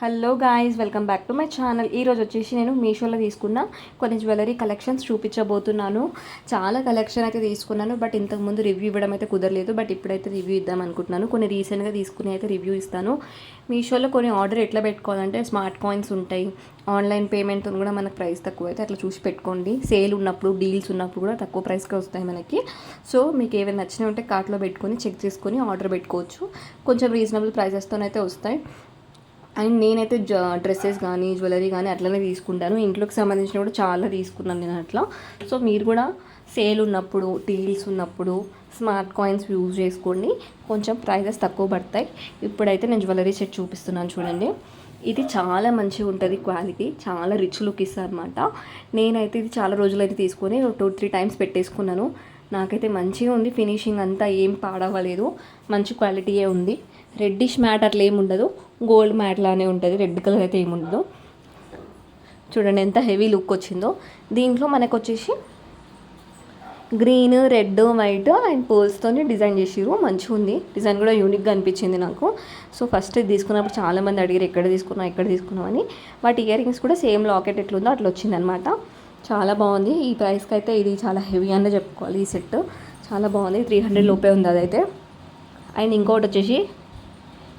Hello guys welcome back to my channel ఈరోజు వచ్చేసి నేను మీషోలో తీసుకున్న కొన్ని జ్యువెలరీ కలెక్షన్స్ చూపించబోతున్నాను. చాలా కలెక్షన్ అయితే తీసుకున్నాను బట్ ఇంతకుముందు రివ్యూ ఇవ్వడం అయితే కుదరలేదు. బట్ ఇప్పుడైతే రివ్యూ ఇద్దాం అనుకుంటున్నాను. కొన్ని రీసెంట్గా తీసుకుని అయితే రివ్యూ ఇస్తాను. మీషోలో కొన్ని ఆర్డర్ ఎట్లా పెట్టుకోవాలంటే స్మార్ట్ కాయిన్స్ ఉంటాయి. ఆన్లైన్ పేమెంట్ కూడా మనకు ప్రైస్ తక్కువ అయితే అట్లా చూసి పెట్టుకోండి. సేల్ ఉన్నప్పుడు డీల్స్ ఉన్నప్పుడు కూడా తక్కువ ప్రైస్కి వస్తాయి మనకి. సో మీకు ఏమైనా నచ్చినవి ఉంటే కార్ట్లో పెట్టుకొని చెక్ చేసుకొని ఆర్డర్ పెట్టుకోవచ్చు. కొంచెం రీజనబుల్ ప్రైజెస్తోనైతే వస్తాయి. అండ్ నేనైతే జ డ్రెస్సెస్ కానీ జ్యువెలరీ కానీ అట్లనే తీసుకుంటాను. ఇంట్లోకి సంబంధించిన కూడా చాలా తీసుకున్నాను నేను అట్లా. సో మీరు కూడా సేల్ ఉన్నప్పుడు డీల్స్ ఉన్నప్పుడు స్మార్ట్ కాయిన్స్ యూజ్ చేసుకోండి. కొంచెం ప్రైజెస్ తక్కువ పడతాయి. ఇప్పుడైతే నేను జ్యువెలరీ సెట్ చూపిస్తున్నాను చూడండి. ఇది చాలా మంచిగా ఉంటుంది క్వాలిటీ. చాలా రిచ్ లుక్ ఇస్తుంది అనమాట నేనైతే ఇది చాలా రోజులైతే తీసుకొని టూ త్రీ టైమ్స్ పెట్టేసుకున్నాను. నాకైతే మంచిగా ఉంది. ఫినిషింగ్ అంతా ఏం పాడవ్వలేదు. మంచి క్వాలిటీయే ఉంది. రెడ్డిష్ మ్యాట్ అట్లా ఏమి ఉండదు. గోల్డ్ మ్యాట్ లానే ఉంటుంది. రెడ్ కలర్ అయితే ఏమి ఉండదు. చూడండి ఎంత హెవీ లుక్ వచ్చిందో. దీంట్లో మనకు వచ్చేసి గ్రీన్ రెడ్ వైట్ అండ్ పోల్స్తో డిజైన్ చేసిరు మంచిగా ఉంది. డిజైన్ కూడా యూనిక్గా అనిపించింది నాకు. సో ఫస్ట్ తీసుకున్నప్పుడు చాలామంది అడిగారు ఎక్కడ తీసుకున్నావు ఎక్కడ తీసుకున్నావు అని. వాటి ఇయర్ రింగ్స్ కూడా సేమ్ లాకెట్ ఎట్లుందో అట్లా వచ్చిందనమాట చాలా బాగుంది. ఈ ప్రైస్కి అయితే ఇది చాలా హెవీ అనే చెప్పుకోవాలి. ఈ సెట్ చాలా బాగుంది. త్రీ హండ్రెడ్ లోపే ఉంది అదైతే. అండ్ ఇంకోటి వచ్చేసి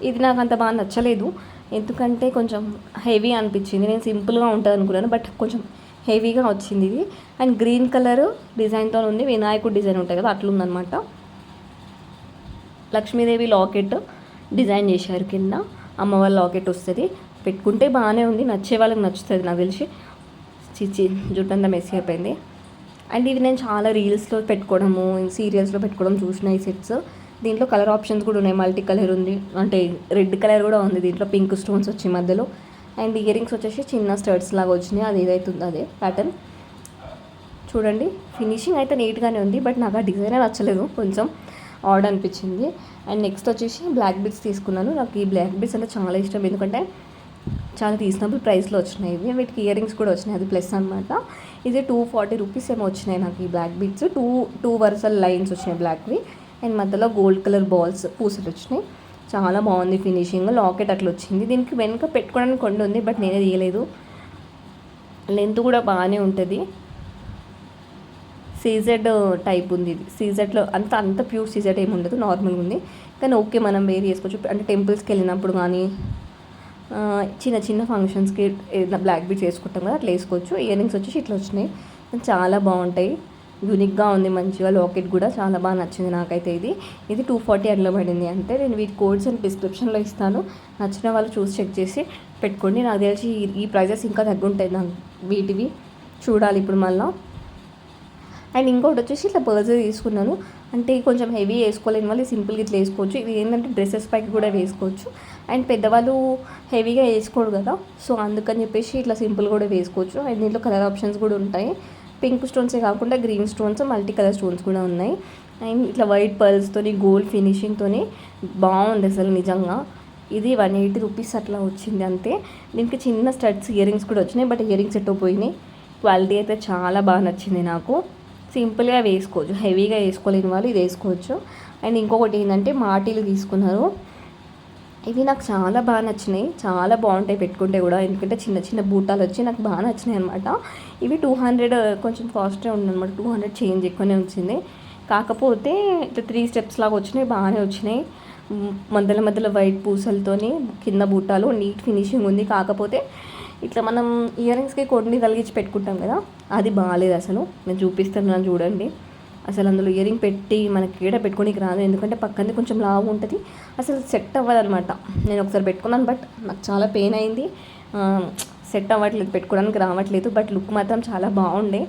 ఇది నాకు అంత బాగా నచ్చలేదు. ఎందుకంటే కొంచెం హెవీ అనిపించింది. నేను సింపుల్గా ఉంటుంది అనుకున్నాను బట్ కొంచెం హెవీగా వచ్చింది ఇది. అండ్ గ్రీన్ కలర్ డిజైన్తో ఉంది. వినాయకుడు డిజైన్ ఉంటుంది కదా అట్లుందనమాట లక్ష్మీదేవి లాకెట్ డిజైన్ చేశారు కింద. అమ్మవారి లాకెట్ వస్తుంది. పెట్టుకుంటే బాగానే ఉంది. నచ్చే వాళ్ళకి నచ్చుతుంది నాకు తెలిసి. చిచ్చి జుట్టంతా మెస్సీ అయిపోయింది. అండ్ ఇవి నేను చాలా రీల్స్లో పెట్టుకోవడము సీరియల్స్లో పెట్టుకోవడం చూసిన ఈ సెట్స్ దీంట్లో కలర్ ఆప్షన్స్ కూడా ఉన్నాయి. మల్టీ కలర్ ఉంది. అంటే రెడ్ కలర్ కూడా ఉంది. దీంట్లో పింక్ స్టోన్స్ వచ్చి మధ్యలో. అండ్ ఇయర్ రింగ్స్ వచ్చేసి చిన్న స్టర్ట్స్ లాగా వచ్చినాయి. అది ఏదైతే అదే ప్యాటర్న్ చూడండి. ఫినిషింగ్ అయితే నీట్గానే ఉంది. బట్ నాకు ఆ డిజైనే నచ్చలేదు. కొంచెం ఆర్డర్ అనిపించింది. అండ్ నెక్స్ట్ వచ్చేసి బ్లాక్ బిట్స్ తీసుకున్నాను. నాకు ఈ బ్లాక్ బిట్స్ అంటే చాలా ఇష్టం. ఎందుకంటే చాలా రీజనబుల్ ప్రైస్లో వచ్చినాయి. ఇవి వీటికి ఇయర్ రింగ్స్ కూడా వచ్చినాయి. అది ప్లస్ అనమాట ఇది టూ ఫార్టీ రూపీస్ ఏమో వచ్చినాయి నాకు ఈ బ్లాక్ బీట్స్ టూ టూ వరుసల లైన్స్ వచ్చినాయి బ్లాక్వి అండ్ మధ్యలో గోల్డ్ కలర్ బాల్స్ పూసలు వచ్చినాయి. చాలా బాగుంది ఫినిషింగ్ లాకెట్ అట్లా వచ్చింది. దీనికి వెనుక పెట్టుకోవడానికి కొండ ఉంది బట్ నేనే తీయలేదు. లెంత్ కూడా బాగానే ఉంటుంది. సీజెడ్ టైప్ ఉంది ఇది. సీజెడ్లో అంత అంత ప్యూర్ సీజెడ్ ఏమి ఉండదు. నార్మల్గా ఉంది. కానీ ఓకే మనం వేర్ చేసుకోవచ్చు. అంటే టెంపుల్స్కి వెళ్ళినప్పుడు కానీ చిన్న చిన్న ఫంక్షన్స్కి ఏదైనా బ్లాక్ బీట్ వేసుకుంటాం కదా అట్లా వేసుకోవచ్చు. ఇయర్ రింగ్స్ వచ్చేసి ఇట్లా వచ్చినాయి. చాలా బాగుంటాయి. యూనిక్గా ఉంది మంచిగా లాకెట్ కూడా. చాలా బాగా నచ్చింది నాకైతే ఇది. ఇది టూ ఫార్టీ అట్లా పడింది అంటే నేను వీటి కోడ్స్ అండ్ డిస్క్రిప్షన్లో ఇస్తాను. నచ్చిన వాళ్ళు చూసి చెక్ చేసి పెట్టుకోండి. నాకు తెలిసి ఈ ప్రైజెస్ ఇంకా తగ్గుంటాయి నాకు వీటివి. చూడాలి ఇప్పుడు మళ్ళీ. అండ్ ఇంకోటి వచ్చేసి ఇట్లా పర్స్ తీసుకున్నాను. అంటే కొంచెం హెవీ వేసుకోలేని వాళ్ళు సింపుల్గా ఇట్లా వేసుకోవచ్చు. ఇది ఏంటంటే డ్రెస్సెస్ పైకి కూడా వేసుకోవచ్చు. అండ్ పెద్దవాళ్ళు హెవీగా వేసుకోరు కదా. సో అందుకని చెప్పేసి ఇట్లా సింపుల్ కూడా వేసుకోవచ్చు. అండ్ దీంట్లో కలర్ ఆప్షన్స్ కూడా ఉంటాయి. పింక్ స్టోన్సే కాకుండా green stones multi colour stones కూడా ఉన్నాయి. అండ్ ఇట్లా వైట్ పర్ల్స్తోని గోల్డ్ ఫినిషింగ్తోని బాగుంది అసలు నిజంగా. ఇది వన్ ఎయిటీ రూపీస్ అట్లా వచ్చింది అంతే. దీనికి చిన్న స్టడ్స్ ఇయర్ రింగ్స్ కూడా వచ్చినాయి. బట్ ఇయర్ రింగ్స్ ఎట్టో పోయినాయి. క్వాలిటీ అయితే చాలా బాగా నచ్చింది నాకు. సింపుల్గా వేసుకోవచ్చు హెవీగా వేసుకోలేని వాళ్ళు ఇది వేసుకోవచ్చు. అండ్ ఇంకొకటి ఏంటంటే మాటీలు తీసుకున్నారు. ఇవి నాకు చాలా బాగా నచ్చినాయి. చాలా బాగుంటాయి పెట్టుకుంటే కూడా. ఎందుకంటే చిన్న చిన్న బూటాలు వచ్చి నాకు బాగా నచ్చినాయి అనమాట ఇవి టూ హండ్రెడ్ కొంచెం కాస్టే ఉందన్నమాట. టూ హండ్రెడ్ చేంజ్ ఎక్కువనే వచ్చింది. కాకపోతే ఇట్లా త్రీ స్టెప్స్ లాగా వచ్చినాయి బాగానే వచ్చినాయి. మధ్యలో మధ్యలో వైట్ పూసలతోని కింద బూటాలు నీట్ ఫినిషింగ్ ఉంది. కాకపోతే ఇట్లా మనం ఇయర్ రింగ్స్కి కొన్ని తలిగించి పెట్టుకుంటాం కదా అది బాగాలేదు అసలు. నేను చూపిస్తున్నాను చూడండి. అసలు అందులో ఇయరింగ్ పెట్టి మనకి ఈడ పెట్టుకోనికి రాదు ఎందుకంటే పక్కనే కొంచెం లావు ఉంటుంది. అసలు సెట్ అవ్వదనమాట నేను ఒకసారి పెట్టుకున్నాను బట్ నాకు చాలా పెయిన్ అయింది. సెట్ అవ్వట్లేదు పెట్టుకోవడానికి రావట్లేదు బట్ లుక్ మాత్రం చాలా బాగుండే.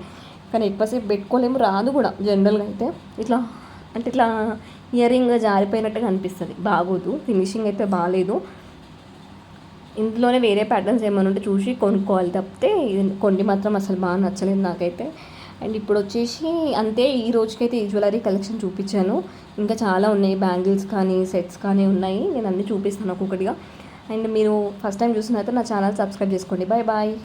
కానీ ఎక్కువసేపు పెట్టుకోలేము రాదు కూడా జనరల్గా అయితే. ఇట్లా అంటే ఇట్లా ఇయరింగ్ జారిపోయినట్టుగా అనిపిస్తుంది. బాగోదు ఫినిషింగ్ అయితే బాగాలేదు ఇందులోనే వేరే ప్యాటర్న్స్ ఏమైనా ఉంటే చూసి కొనుక్కోవాలి తప్పితే కొన్ని మాత్రం అసలు బాగా నచ్చలేదు నాకైతే. అండ్ ఇప్పుడు వచ్చేసి అంతే ఈ రోజుకైతే ఈ జ్యువెలరీ కలెక్షన్ చూపించాను. ఇంకా చాలా ఉన్నాయి బ్యాంగిల్స్ కానీ సెట్స్ కానీ ఉన్నాయి. నేను అన్నీ చూపిస్తాను ఒక్కొక్కటిగా. అండ్ మీరు ఫస్ట్ టైం చూసినైతే నా ఛానల్ సబ్స్క్రైబ్ చేసుకోండి. Bye bye